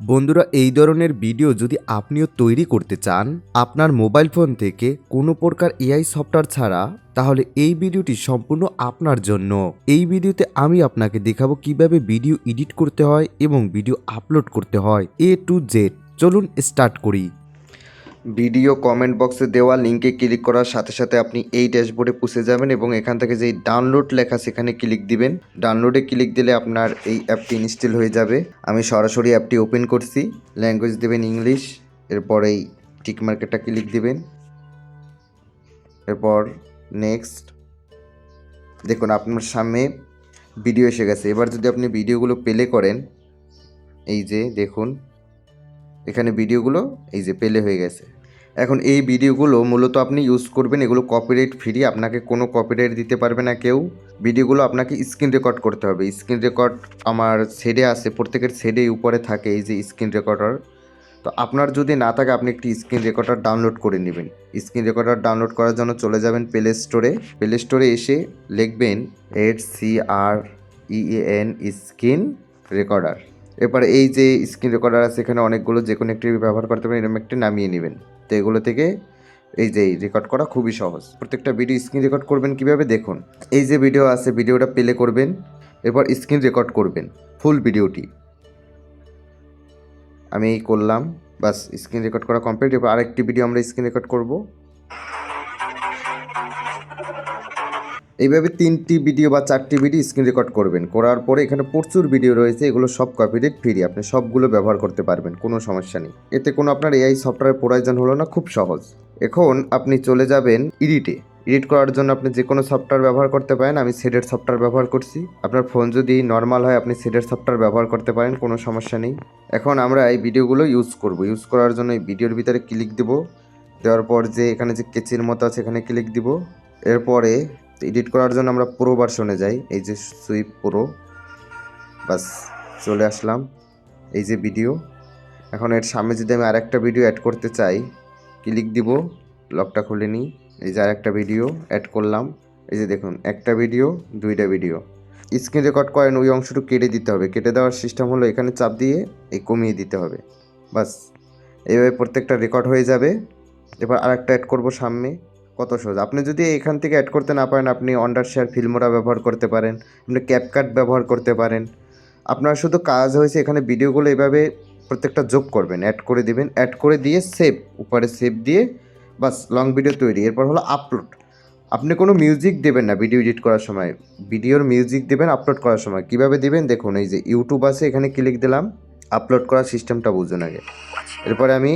বন্ধুরা, এই ধরনের ভিডিও যদি আপনিও তৈরি করতে চান আপনার মোবাইল ফোন থেকে কোনো প্রকার এআই সফটওয়্যার ছাড়া, তাহলে এই ভিডিওটি সম্পূর্ণ আপনার জন্য। এই ভিডিওতে আমি আপনাকে দেখাবো কীভাবে ভিডিও এডিট করতে হয় এবং ভিডিও আপলোড করতে হয় এ টু জেড চলুন স্টার্ট করি। ভিডিও কমেন্ট বক্সে দেওয়া লিঙ্কে ক্লিক করার সাথে সাথে আপনি এই ড্যাশবোর্ডে পুষে যাবেন এবং এখান থেকে যেই ডাউনলোড লেখা সেখানে ক্লিক দিবেন। ডাউনলোডে ক্লিক দিলে আপনার এই অ্যাপটি ইনস্টল হয়ে যাবে। আমি সরাসরি অ্যাপটি ওপেন করছি। ল্যাঙ্গুয়েজ দেবেন ইংলিশ। এরপর এই টিক মার্কেটটা ক্লিক দিবেন। এরপর নেক্সট। দেখুন, আপনার সামনে ভিডিও এসে গেছে। এবার যদি আপনি ভিডিওগুলো প্লে করেন, এই যে দেখুন, এখানে ভিডিওগুলো এই যে পেলে হয়ে গেছে। এখন এই ভিডিওগুলো মূলত আপনি ইউজ করবেন, এগুলো কপিরাইট ফ্রি আপনাকে কোনো কপিরাইট দিতে পারবে না কেউ। ভিডিওগুলো আপনাকে স্ক্রিন রেকর্ড করতে হবে। স্ক্রিন রেকর্ড আমার সেডে আছে, প্রত্যেকের সেডে উপরে থাকে এই যে স্ক্রিন রেকর্ডার তো আপনার যদি না থাকে, আপনি একটি স্ক্রিন রেকর্ডার ডাউনলোড করে নেবেন। স্ক্রিন রেকর্ডার ডাউনলোড করার জন্য চলে যাবেন প্লে স্টোরে প্লে স্টোরে এসে লিখবেন eight C R E N screen recorder এরপরে এই যে স্ক্রিন রেকর্ডার আছে, এখানে অনেকগুলো যে কোনো একটি ব্যবহার করতে পারেন, এরকম একটি নামিয়ে নেবেন। তো এগুলো থেকে এই যে রেকর্ড করা খুবই সহজ। প্রত্যেকটা ভিডিও স্ক্রিন রেকর্ড করবেন কীভাবে দেখুন। এই যে ভিডিও আছে ভিডিওটা প্লে করবেন, এরপর স্ক্রিন রেকর্ড করবেন ফুল ভিডিওটি আমি এই করলাম, বাস স্ক্রিন রেকর্ড করা কমপ্লিট এরপর আরেকটি ভিডিও আমরা স্ক্রিন রেকর্ড করব। এইভাবে তিনটি ভিডিও বা চারটি ভিডিও স্ক্রিন রেকর্ড করবেন। করার পরে এখানে প্রচুর ভিডিও রয়েছে, এগুলো সব কপিরাইট ফ্রি আপনি সবগুলো ব্যবহার করতে পারবেন, কোনো সমস্যা নেই। এতে কোনো আপনার এআই সফটওয়্যার প্রয়োজন হলো না, খুব সহজ। এখন আপনি চলে যাবেন এডিটে এডিট করার জন্য আপনি যে কোনো সফটওয়্যার ব্যবহার করতে পারেন, আমি সেডের সফটওয়্যার ব্যবহার করছি। আপনার ফোন যদি নর্মাল হয়, আপনি সেডের সফটওয়্যার ব্যবহার করতে পারেন, কোনো সমস্যা নেই। এখন আমরা এই ভিডিওগুলো ইউজ করব। ইউজ করার জন্য এই ভিডিওর ভিতরে ক্লিক দেব। দেওয়ার পর যে এখানে যে কেচির মতো আছে, এখানে ক্লিক দিব। এরপরে এডিট করার জন্য আমরা পুরো ভার্সনে যাই। এই যে সুইপ প্রো বাস, চলে আসলাম। এই যে ভিডিও এখন এর সামনে যদি আমি আরেকটা ভিডিও অ্যাড করতে চাই ক্লিক দিব লকটা খুলে নিই। এই যে আরেকটা ভিডিও অ্যাড করলাম। এই যে দেখুন, একটা ভিডিও দুইটা ভিডিও স্ক্রিন রেকর্ড করেন, ওই অংশটুকু কেটে দিতে হবে। কেটে দেওয়ার সিস্টেম হলো এখানে চাপ দিয়ে এই কমিয়ে দিতে হবে। বাস, এইভাবে প্রত্যেকটা রেকর্ড হয়ে যাবে। এবার আরেকটা অ্যাড করব সামনে। কত সহজ। আপনি যদি এখান থেকে অ্যাড করতে না পারেন, আপনি অন্ডার শেয়ার ফিল্মোরা ব্যবহার করতে পারেন, আপনি ক্যাপকাট ব্যবহার করতে পারেন। আপনার শুধু কাজ হয়েছে এখানে ভিডিওগুলো এভাবে প্রত্যেকটা যোগ করবেন অ্যাড করে দিবেন অ্যাড করে দিয়ে সেভ উপরে সেভ দিয়ে বাস লং ভিডিও তৈরি। এরপর হলো আপলোড আপনি কোনো মিউজিক দেবেন না ভিডিও এডিট করার সময়। ভিডিওর মিউজিক দেবেন আপলোড করার সময়। কীভাবে দেবেন? দেখুন, এই যে ইউটিউব আছে, এখানে ক্লিক দিলাম আপলোড করার সিস্টেমটা বুঝুন আগে। এরপরে আমি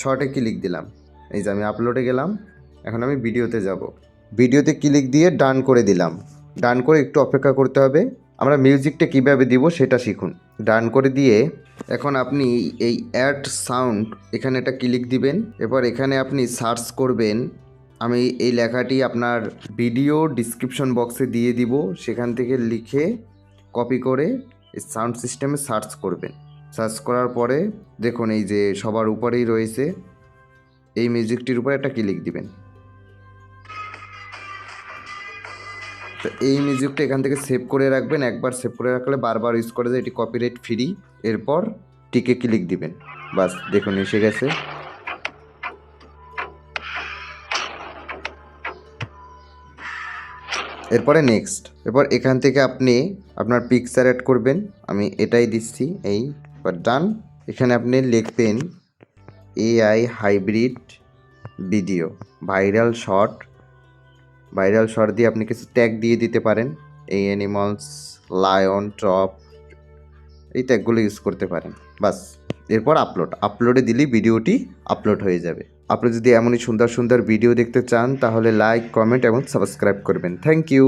শর্টে ক্লিক দিলাম। এই যে আমি আপলোডে গেলাম এখন আমি ভিডিওতে যাব। ভিডিওতে ক্লিক দিয়ে ডান করে দিলাম। ডান করে একটু অপেক্ষা করতে হবে। আমরা মিউজিকটা কীভাবে দিব সেটা শিখুন। ডান করে দিয়ে এখন আপনি এই অ্যাড সাউন্ড এখানে একটা ক্লিক দিবেন। এরপর এখানে আপনি সার্চ করবেন। আমি এই লেখাটি আপনার ভিডিও ডিসক্রিপশন বক্সে দিয়ে দিব। সেখান থেকে লিখে কপি করে এই সাউন্ড সিস্টেমে সার্চ করবেন। সার্চ করার পরে দেখুন এই যে সবার উপরেই রয়েছে। এই মিউজিকটির উপরে একটা ক্লিক দিবেন। তো এই মিউজিকটা এখান থেকে সেভ করে রাখবেন। একবার সেভ করে রাখলে বারবার ইউজ করে যায় এটি কপিরাইট ফ্রি এরপর টিকে ক্লিক দিবেন। বাস, দেখুন, এসে গেছে। এরপরে নেক্সট এরপর এখান থেকে আপনি আপনার পিকচার অ্যাড করবেন। আমি এটাই দিচ্ছি। এই ডান এখানে আপনি লিখবেন AI hybrid video viral short viral short দিয়ে আপনি কিছু ট্যাগ দিয়ে দিতে পারেন। এই অ্যানিমালস লায়ন টপ এই ট্যাগগুলো ইউজ করতে পারেন। বাস, এরপর আপলোড আপলোডে দিলেই ভিডিওটি আপলোড হয়ে যাবে। আপনি যদি এমনই সুন্দর সুন্দর ভিডিও দেখতে চান, তাহলে লাইক কমেন্ট এবং সাবস্ক্রাইব করবেন। Thank you